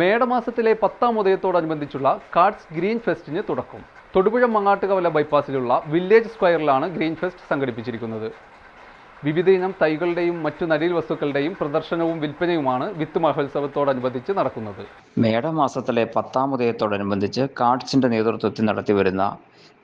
മേടമാസത്തിലെ പത്താം ഉദയത്തോടനുബന്ധിച്ചുള്ള cards green ഫെസ്റ്റിന് തുടക്കം. തൊടുപുഴ മങ്ങാട്ടുകവല ബൈപ്പാസിലുള്ള വില്ലേജ് സ്ക്വയറിലാണ് ഗ്രീൻ ഫെസ്റ്റ് സംഘടിപ്പിച്ചിരിക്കുന്നത്. വിവിധ ഇനം തൈകളുടെയും മറ്റു നടീൽ വസ്തുക്കളുടെയും പ്രദർശനവും വിൽപ്പനയുമാണ് വിത്ത് മഹോത്സവത്തോടനുബന്ധിച്ച് നടക്കുന്നത്. മേടമാസത്തിലെ പത്താം ഉദയത്തോടനുബന്ധിച്ച് കാർഡ്സിന്റെ നേതൃത്വത്തിൽ നടത്തിവരുന്ന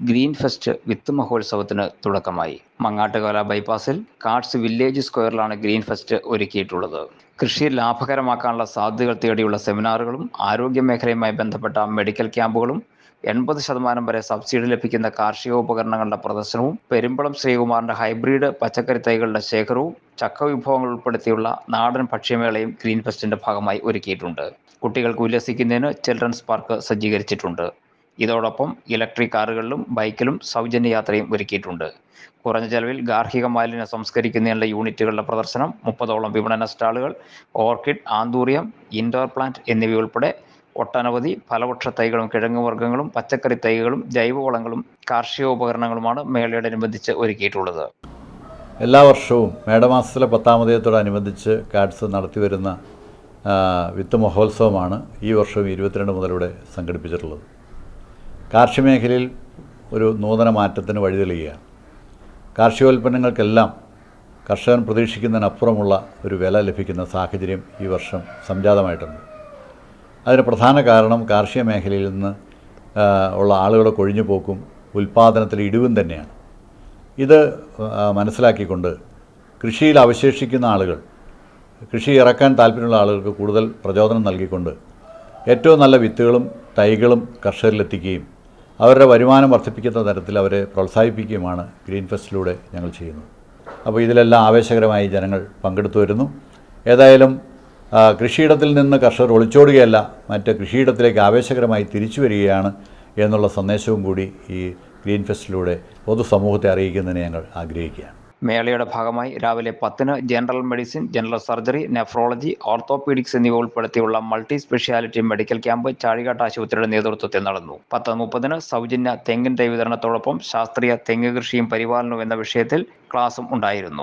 ഗ്രീൻ ഫെസ്റ്റ് വിത്ത് മഹോത്സവത്തിന് തുടക്കമായി. മങ്ങാട്ടുകാല ബൈപ്പാസിൽ കാർഡ്സ് വില്ലേജ് സ്ക്വയറിലാണ് ഗ്രീൻ ഫെസ്റ്റ് ഒരുക്കിയിട്ടുള്ളത്. കൃഷി ലാഭകരമാക്കാനുള്ള സാധ്യതകൾ തേടിയുള്ള സെമിനാറുകളും ആരോഗ്യ മേഖലയുമായി ബന്ധപ്പെട്ട മെഡിക്കൽ ക്യാമ്പുകളും എൺപത് ശതമാനം വരെ സബ്സിഡി ലഭിക്കുന്ന കാർഷിക ഉപകരണങ്ങളുടെ പ്രദർശനവും പെരുമ്പളം ശ്രീകുമാറിന്റെ ഹൈബ്രിഡ് പച്ചക്കറി തൈകളുടെ ശേഖരവും ചക്ക വിഭവങ്ങൾ ഉൾപ്പെടുത്തിയുള്ള നാടൻ ഭക്ഷ്യമേളയും ഗ്രീൻ ഫെസ്റ്റിന്റെ ഭാഗമായി ഒരുക്കിയിട്ടുണ്ട്. കുട്ടികൾക്ക് ഉല്ലസിക്കുന്നതിന് ചിൽഡ്രൻസ് പാർക്ക് സജ്ജീകരിച്ചിട്ടുണ്ട്. ഇതോടൊപ്പം ഇലക്ട്രിക് കാറുകളിലും ബൈക്കിലും സൗജന്യ യാത്രയും ഒരുക്കിയിട്ടുണ്ട്. കുറഞ്ഞ ചെലവിൽ ഗാർഹിക മാലിന്യം സംസ്കരിക്കുന്നതിനുള്ള യൂണിറ്റുകളുടെ പ്രദർശനം മുപ്പതോളം വിപണന സ്റ്റാളുകൾ ഓർക്കിഡ് ആന്തൂറിയം ഇൻഡോർ പ്ലാന്റ് എന്നിവ ഉൾപ്പെടെ ഒട്ടനവധി ഫലവൃക്ഷ തൈകളും കിഴങ്ങുവർഗങ്ങളും പച്ചക്കറി തൈകളും ജൈവവളങ്ങളും കാർഷികോപകരണങ്ങളുമാണ് മേളയോടനുബന്ധിച്ച് ഒരുക്കിയിട്ടുള്ളത്. എല്ലാ വർഷവും മേടമാസത്തിലെ പത്താമതയത്തോടനുബന്ധിച്ച് കാഡ്സ് നടത്തിവരുന്ന വരുന്ന വിത്ത് മഹോത്സവമാണ് ഈ വർഷവും ഇരുപത്തിരണ്ട് മുതൽ ഇവിടെ സംഘടിപ്പിച്ചിട്ടുള്ളത്. കാർഷിക മേഖലയിൽ ഒരു നൂതന മാറ്റത്തിന് വഴിതെളിയുകയാണ് കാർഷികോൽപ്പന്നങ്ങൾക്കെല്ലാം കർഷകൻ പ്രതീക്ഷിക്കുന്നതിനപ്പുറമുള്ള ഒരു വില ലഭിക്കുന്ന സാഹചര്യം ഈ വർഷം സംജാതമായിട്ടുണ്ട്. അതിന് പ്രധാന കാരണം കാർഷിക മേഖലയിൽ നിന്ന് ഉള്ള ആളുകളെ കൊഴിഞ്ഞു പോക്കും ഉൽപ്പാദനത്തിൽ ഇടിവും തന്നെയാണ്. ഇത് മനസ്സിലാക്കിക്കൊണ്ട് കൃഷിയിൽ അവശേഷിക്കുന്ന ആളുകൾ കൃഷി ഇറക്കാൻ താല്പര്യമുള്ള ആളുകൾക്ക് കൂടുതൽ പ്രചോദനം നൽകിക്കൊണ്ട് ഏറ്റവും നല്ല വിത്തുകളും തൈകളും കർഷകരിലെത്തിക്കുകയും അവരുടെ വരുമാനം വർദ്ധിപ്പിക്കുന്ന തരത്തിൽ അവരെ പ്രോത്സാഹിപ്പിക്കുകയുമാണ് ഗ്രീൻ ഫെസ്റ്റിലൂടെ ഞങ്ങൾ ചെയ്യുന്നത്. അപ്പോൾ ഇതിലെല്ലാം ആവേശകരമായി ജനങ്ങൾ പങ്കെടുത്തു വരുന്നു. ഏതായാലും കൃഷിയിടത്തിൽ നിന്ന് കർഷകർ ഒളിച്ചോടുകയല്ല മറ്റ് കൃഷിയിടത്തിലേക്ക് ആവേശകരമായി തിരിച്ചു വരികയാണ് എന്നുള്ള സന്ദേശവും കൂടി ഈ ഗ്രീൻ ഫെസ്റ്റിലൂടെ പൊതുസമൂഹത്തെ അറിയിക്കുന്നതിന് ഞങ്ങൾ ആഗ്രഹിക്കുകയാണ്. മേളയുടെ ഭാഗമായി രാവിലെ പത്തിന് general medicine general surgery nephrology orthopaedics എന്നിവ ഉൾപ്പെടുത്തിയുള്ള multi speciality medical camp Chazhikattu ആശുപത്രിയുടെ നേതൃത്വത്തിൽ നടന്നു. പത്ത് മുപ്പതിന് സൗജന്യ തെങ്ങിൻ തൈ വിതരണത്തോടൊപ്പം ശാസ്ത്രീയ തെങ്ങ് കൃഷിയും പരിപാലനവും എന്ന വിഷയത്തിൽ ക്ലാസും ഉണ്ടായിരുന്നു.